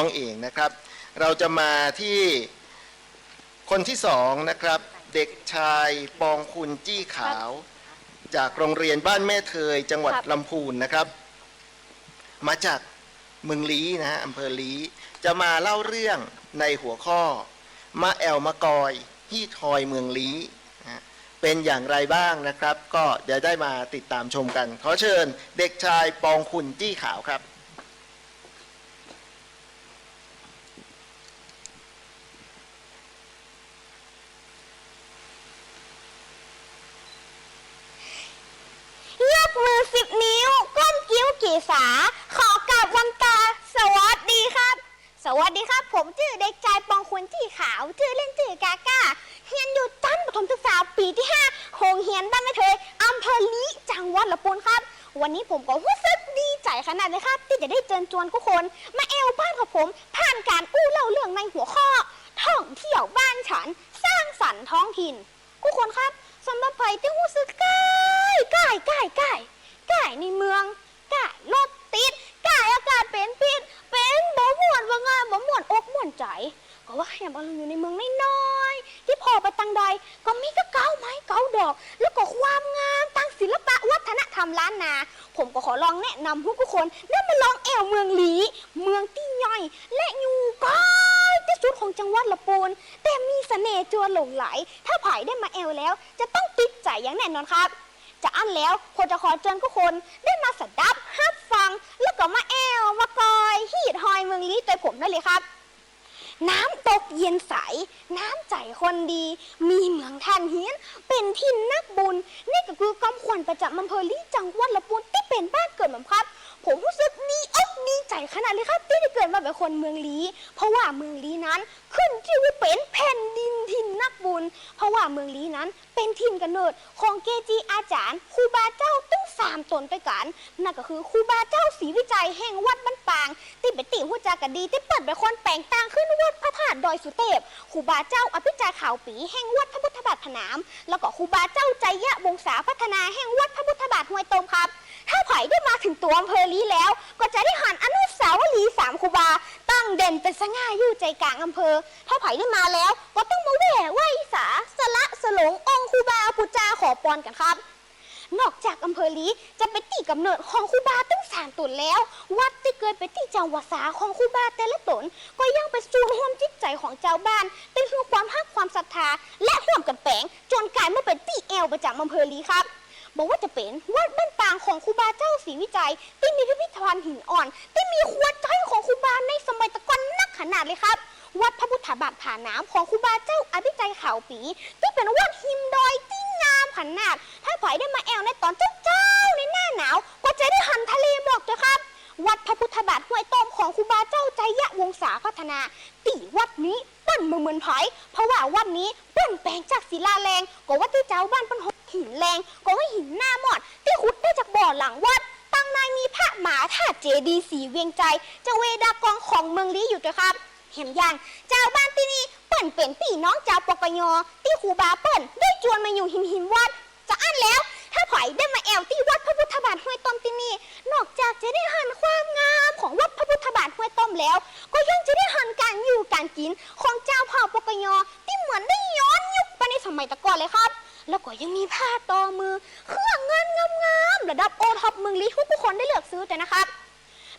องเองนะครับ เราจะมาที่คนที่สองนะครับ เด็กชายปองคุณจี้ขาว จากโรงเรียนบ้านแม่เทย จังหวัดลำพูนนะครับ มาจากเมืองลีนะฮะอำเภอลีจะมาเล่าเรื่องในหัวข้อมาแอลมากอยที่ทอยเมืองลีเป็นอย่างไรบ้างนะครับ ก็เดี๋ยวได้มาติดตามชมกัน ขอเชิญเด็กชายปองคุณจี้ขาวครับ ยกมือสิบนิ้ว ก้ สีสา ขอกราบวันตาสวัสดีครับ สวัสดีครับ ผมชื่อเด็กชายปองคุณที่ขาว ชื่อเล่นชื่อกาก้าเรียนอยู่ชั้นประถมศึกษาปีที่5โรงเรียนบ้านแม่เทยอำเภอลีจังหวัดลำพูนครับ วันนี้ผมก็รู้สึกดีใจขนาดเลยครับ ที่จะได้เชิญชวนทุกคน มาแอวบ้านของผม ผ่านการอู้เล่าเรื่องในหัวข้อ ท่องเที่ยวบ้านฉัน สร้างสรรค์ท้องถิ่นทุกคนครับสำหรับใครที่รู้สึกใกล้ใกล้ใกล้ใกล้ใกล้ในเมือง กล้รถติดกล้อากาศเป็นพิษเป็นบ่มวนว่างานบ่มวนอกมวนใจ ก็ว่าอย่ามาอยู่ในเมืองน้อยๆที่พอไปตังใดก็มีก็เก้าไม้เก้าดอก แล้วก็ความงามตั้งศิลปะวัฒนธรรมล้านนา ผมก็ขอลองแนะนำทุกคนได้มาลองแอวเมืองหลี เมืองที่ใหญ่และอยู่ใกล้ที่สุดของจังหวัดละปูนแต่มีเสน่ห์จวนหลงไหล ถ้าผายได้มาแอวแล้ว จะต้องติดใจอย่างแน่นอนครับ จะอันแล้วผมจะขอเชิญทุกคนได้มาสดับฮับฟัง แล้วก็มาแอวมากอยฮีดฮอยเมืองลีตัวผมได้เลยครับ น้ำตกเย็นใส น้ำใจคนดี มีเมืองท่านเฮียน เป็นที่นักบุญ นี่ก็คือกำขวัญประจำอำเภอลีจังหวัดละปูนที่เป็นบ้านเกิดผมครับ ผมรู้สึกดีอกดีใจขนาดเลยครับ ที่ได้เกิดมาเป็นคนเมืองลีเพราะว่าเมืองลีนั้นขึ้นชื่อว่าเป็นแผ่นดินถิ่นนักบุญ เพราะว่าเมืองลีนั้นเป็นถิ่นกำเนิดของเกจิอาจารย์ครูบาเจ้าตั้งสามตนด้วยกัน นั่นก็คือครูบาเจ้าศรีวิจัยแห่งวัดบ้านปาง ที่เป็นติหัวจากันดีที่เปิดเป็นคนแปลงต่างขึ้นวัดพระธาตุดอยสุเทพครูบาเจ้าอภิจัยข่าวปีแห่งวัดพระพุทธบาทผนาม แล้วก็ครูบาเจ้าใจยะวงศาพัฒนาแห่งวัดพระพุทธบาทห้วยตมครับ ถ้าไผ่ได้มาถึงตัวอำเภอลีแล้ว ก็จะได้หันอนุสามครูบา ตั้งเด่นเป็นสง่าอยู่ใจกลางอำเภอ ถ้าไผ่ได้มาแล้ว ก็ต้องมาแหว่ไหวสาสละสลงองคูบาปุจจาขอปอนกันครับ นอกจากอำเภอลีจะเป็นที่กำเนิดของคูบาตั้งสามตนแล้ว วัดที่เกิดเป็นที่จังหวัดสาของคูบาแต่ละตน ก็ยังเป็นศูนย์รวมจิตใจของเจ้าบ้านเป็นคือความฮักความศรัทธา และร่วมกันแปลงจนกลายมาเป็นที่แอลประจำอำเภอลีครับ บอกว่าจะเป็นวัดบ้านปางของครูบาเจ้าศรีวิจัย ที่มีพิพิธภัณฑ์หินอ่อน ที่มีขวดใจของครูบาในสมัยตะกอนนักขนาดเลยครับ วัดพระพุทธบาทผาน้ำของครูบาเจ้าอภิจัยขาวปี ที่เป็นวัดหิมดอยที่งามขนาด ถ้าไผได้มาแอลในตอนเจ้าๆในหน้าหนาวก็จะได้หันทะเลหมอกเจ้าครับวัดพระพุทธบาทห้วยต้มของครูบาเจ้าใจยะวงศาพัฒนาตีวัดนี้ ป้นมือเหมือนไผเพราะว่าวัดนี้เปิ้นแปลงจากศิลาแรงก็วัดที่เจ้าบ้านปิ้นหหินแรงก็ว่าหินหน้าหมอด ที่ขุดได้จากบ่อหลังวัดตั้งในมีพระหมาท่าเจดีย์สีเวียงใจจะเวดากองของเมืองลี้อยู่ด้วยครับเห็นยังเจ้าบ้านที่นี่เปิ้นเป็นพี่น้องเจ้าปกยที่ครูบาเปิ้นได้จวนมาอยู่หิมหิมวัดจะอันแล้ว ถ้าไผได้มาแอวที่วัดพระพุทธบาทห้วยต้มที่นี่นอกจากจะได้หันความงามของวัดพระพุทธบาทห้วยต้มแล้ว ก็ยังจะได้หันการอยู่การกินขอ ผ้าตอมือ เครื่องเงินงามๆระดับโอท็อปเมืองลีทุกคนได้เลือกซื้อแต่นะครับ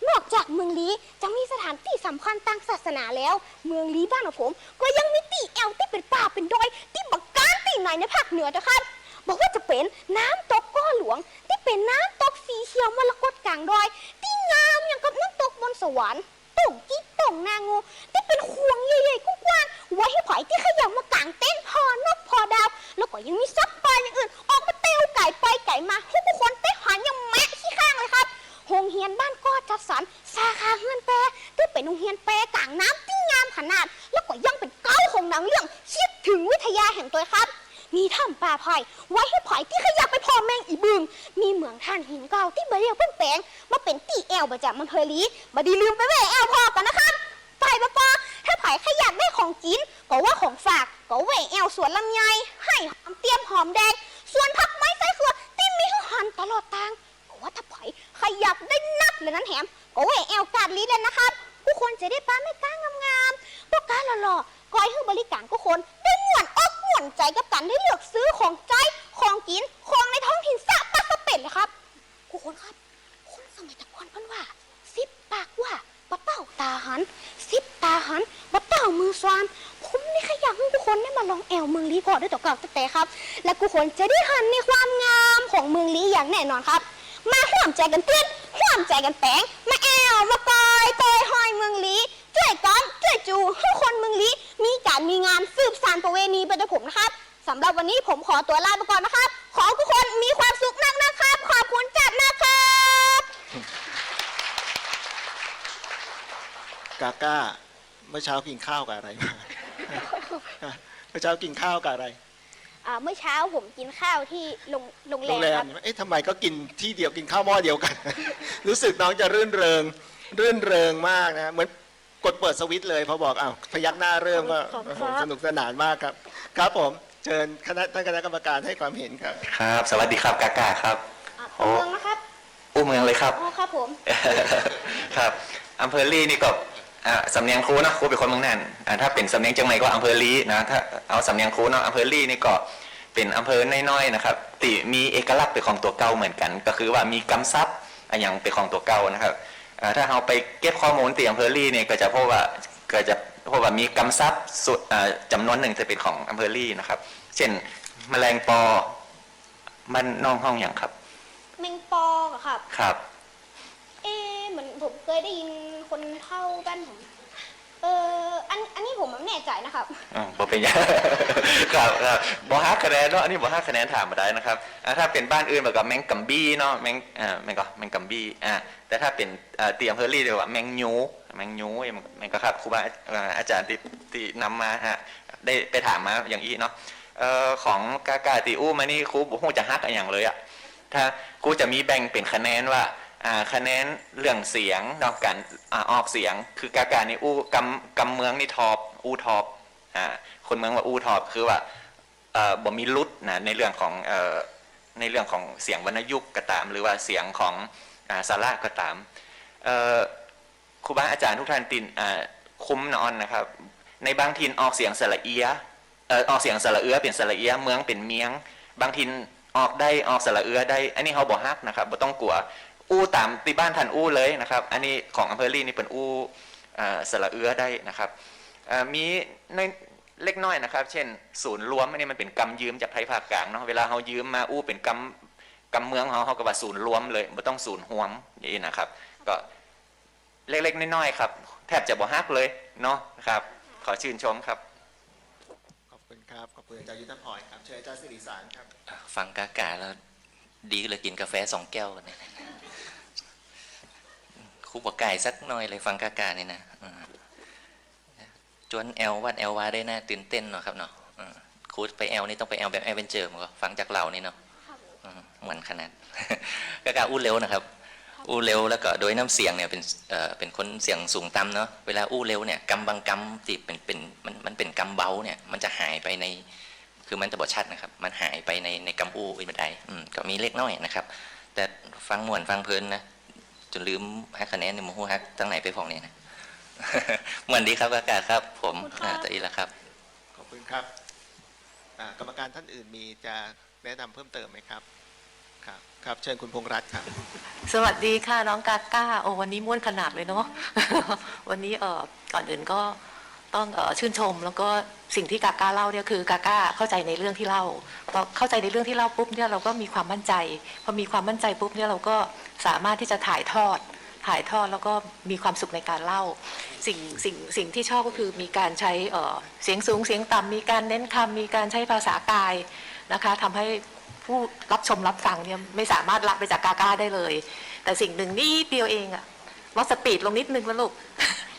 นอกจากเมืองลีจะมีสถานที่สำคัญทางศาสนาแล้ว เมืองลีบ้านของผม ก็ยังมีตีแอลที่เป็นป่าเป็นดอยที่บักการตีไหนในภาคเหนือนะครับ บอกว่าจะเป็นน้ำตกก้อหลวง ที่เป็นน้ำตกสีเขียวมรกตกลางดอย ที่งามอย่างกับน้ำตกบนสวรรค์ต่งกิ๊กต่งนางูที่เป็นควงใหญ่ๆกว้างๆไว้ให้ผอยที่ขยับมากางเต้นท์พอนกพอดาว แล้วก็ยังมีซับ แม่งอีบึง มีเหมืองท่านหินเก่าที่บริเวณเพิ่งแปลงมาเป็นตีแอลประจำอำเภอลีบดีลืมไปแหวแอลพอกันนะครับไปปะปอถ้าไผ่ขยับได้ของกินก็ว่าของฝากก็แหวแอลสวนลำไยให้หอมเตรียมหอมแดงส่วนผักไม้ไส้ครัวที่มีห้หันตลอดทางก็ว่าถ้าไผ่ขยับได้นักเลยนั้นแถมก็แหวแอลกาดลีเลยนะครับผู้คนจะได้ป้าไม่กล้างามๆพวกกาหล่อๆคอยให้บริการผู้คนได้หม่วนอกหม่วนใจกับการได้เลือกซื้อของใจ ของกินของในท้องถิ่นสะปักสะเป็ดเลยครับผู้คนครับ คนสมัยตะกอนเพิ่นว่าสิบปากว่าบ่เต้าตาหันสิบตาหันบ่เต้ามือสวามผมนี่ขอยากให้ทุกคนได้มาลองแอวเมืองลีพอด้วยตัวเก่าแต่ครับ และทุกคนจะได้หันในความงามของเมืองลีอย่างแน่นอนครับ มาห่วมใจกันเตือนห่วมใจกันแปงมาแอวมากอยตอยหอยเมืองลีช่วยกันช่วยจูให้คนเมืองลีมีการมีงานสืบสานประเวณีไปด้วยผมนะครับ สำหรับวันนี้ผมขอตัวลาไปก่อนนะครับ ขอให้ทุกคนมีความสุขนักนะครับ ขอบคุณจัดนะครับ กาก้า เมื่อเช้ากินข้าวกับอะไรมา เมื่อเช้ากินข้าวกับอะไรอ่าเมื่อเช้าผมกินข้าวที่โรงโรงแรโรมงแรคมรับ เอ๊ะทำไมก็กินที่เดียวกินข้าวหม้อเดียวกัน รู้สึกน้องจะรื่นเริง รื่นเริงมากนะ เหมือนกดเปิดสวิตช์เลยพอบอกอ้าวพยักหน้าเริ่มก็ขอบคุณโอ้โหครับสนุกสนานมากครับ ครับผม เชิญคณะท่านคณะกรรมการให้ความเห็นครับ ครับ สวัสดีครับกากาครับ อะโอ้ เมืองนะครับอู้เมืองเลยครับ อ๋อครับผม ครับอำเภอลี่นี่ก็อ่าสำเนียงครูนะครูเป็นคนเมืองน่านอ่าถ้าเป็นสำเนียงเชียงใหม่ก็อำเภอลี่นะถ้าเอาสำเนียงครูเนาะอำเภอลี่นี่ก็เป็นอำเภอน้อยๆนะครับติมีเอกลักษณ์เป็นของตัวเก่าเหมือนกัน ก็คือว่ามีกำซับอะอย่างเป็นของตัวเก่านะครับอ่าถ้าเราไปเก็บข้อมูลตีอำเภอลี่เนี่ยก็จะพบว่าก็จะ พบว่ามีกำซับสุดอ่าจำนวนหนึ่งจะเป็นของอำเภอลี่นะครับ เช่นแมลงปอ มันน้องห้องอย่างครับ แมงปออะครับ ครับ เอ๊ะเหมือนผมเคยได้ยินคนเท่าบ้านผม เอออันอันนี้ผมไม่แน่ใจนะครับอ๋อบ่เป็นหยัง ครับครับบ่ฮักคะแนนเนาะอันนี้บ่ฮักคะแนนถามมาได้นะครับอ่าถ้าเป็นบ้านอื่นแบบกับแมงกัมบี้เนาะแมงอ่าแมงก็แมงกัมบี้อ่าแต่ถ้าเป็นอ่าเตียมเพอรี่เรียกว่าแมงยูแมงยูแมงก็ครับครูบาอาจารย์ที่ที่นำมาฮะได้ไปถามมาอย่างนี้เนาะเอ่อของกากาติอู้มานี่ครูบ่ฮู้จะฮักอย่างเลยอะถ้าครูจะมีแบ่งเป็นคะแนนว่าอ่าคะแนนเรื่องเสียงนอกการอ่าออกเสียง คือกากานี่อู้กำกำเมืองนี่ทอปอู้ทอปอ่าคนเมืองว่าอู้ทอบคือว่าเอ่อบ่มีลุดนะในเรื่องของเอ่อในเรื่องของเสียงวรรณยุกต์ก็ตาม หรือว่าเสียงของอ่าสาระก็ตามเอ่อ ครูบาอาจารย์ทุกท่านตินคุ้มนอนนะครับ ในบางทินออกเสียงสระเอียออกเสียงสระเอือเป็นสระเอียเมืองเป็นเมียง บางทินออกได้ออกสระเอือได้ อันนี้เขาบอกฮักนะครับบ่ต้องกลัวอู้ตามที่บ้านท่านอู้เลยนะครับ อันนี้ของอำเภอลี่นี่เป็นอู้อ่าสระเอือได้นะครับมีในเล็กน้อยนะครับ เช่น ศูนย์รวมอันนี้มันเป็นกำยืมจากไทยภาคกลางเนาะเวลาเขายืมมาอู้เป็นกำกำเมืองเขาเขาก็ว่าศูนย์รวมเลยไม่ต้องศูนย์ห่วมอย่างนี้นะครับ ก็ เล็ก ๆ น้อยๆครับ แทบจะบ่ฮักเลยเนาะครับ ขอชื่นชมครับ ขอบคุณครับ ขอบคุณอาจารย์ยุทธพรครับ เชิญอาจารย์สิริสารครับ ฟังกากาแล้วดีเลยกินกาแฟสองแก้วกันเนี่ยครูบอกไก่สักหน่อยเลยฟังกากานี่นะอืมจวนแอลวัดแอลวาได้น่าตื่นเต้นเนาะครับเนาะอืมครูไปแอลนี่ต้องไปแอลแบบแอดเวนเจอร์มันก็ฟังจากเรานี่เนาะอืมเหมือนขนาดกากาอู้เร็วนะครับ อู้เร็วแล้วก็โดยน้ำเสียงเนี่ยเป็นเอ่อเป็นคนเสียงสูงต่ำเนาะเวลาอู้เร็วเนี่ยกำบางกำที่เป็นเป็นมันมันเป็นกำเบาเนี่ยมันจะหายไปในคือมันจะบอชัดนะครับ มันหายไปในในกำอู้อีกบันไดอืมก็มีเล็กน้อยนะครับ แต่ฟังม่วนฟังเพลินนะจนลืมฮักคะแนนในหมูฮักตั้งไหนไปของเนี่ยนะเหมือนดีครับอากาศครับ ผมขอบคุณครับอ่าตะอีละครับ ขอบคุณครับอ่ากรรมการท่านอื่นมีจะแนะนำเพิ่มเติมไหมครับ ครับครับเชิญคุณพงรัตน์ครับ สวัสดีค่ะน้องกาก้าโอ้วันนี้ม่วนขนาดเลยเนาะ วันนี้เออก่อนอื่นก็ต้องเออชื่นชม แล้วก็สิ่งที่กาก้าเล่าเนี่ยคือกาก้าเข้าใจในเรื่องที่เล่าพอเข้าใจในเรื่องที่เล่าปุ๊บเนี่ยเราก็มีความมั่นใจ พอมีความมั่นใจปุ๊บเนี่ยเราก็สามารถที่จะถ่ายทอด ถ่ายทอดแล้วก็มีความสุขในการเล่า สิ่งสิ่งสิ่งที่ชอบก็คือมีการใช้เออเสียงสูงเสียงต่ำมีการเน้นคำมีการใช้ภาษากายนะคะทำให้ ผู้รับชมรับฟังเนี่ยไม่สามารถละไปจากกาก้าได้เลย แต่สิ่งหนึ่งนิดเดียวเองอะลดสปีดลงนิดนึงแล้วลูก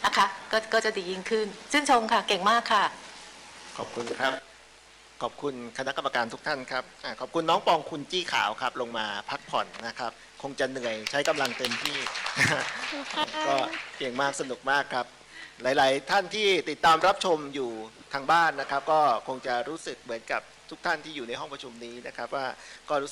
นะคะก็ก็จะดียิ่งขึ้นชื่นชมค่ะเก่งมากค่ะ ขอบคุณครับ ขอบคุณคณะกรรมการทุกท่านครับอาขอบคุณน้องปองคุณจี้ขาวครับ ลงมาพักผ่อนนะครับ คงจะเหนื่อยใช้กำลังเต็มที่ ก็เก่งมากสนุกมากครับ หลาย ๆ ท่านที่ติดตามรับชมอยู่ทางบ้านนะครับ ก็คงจะรู้สึกเหมือนกับ ทุกท่านที่อยู่ในห้องประชุมนี้นะครับว่าก็รู้สึก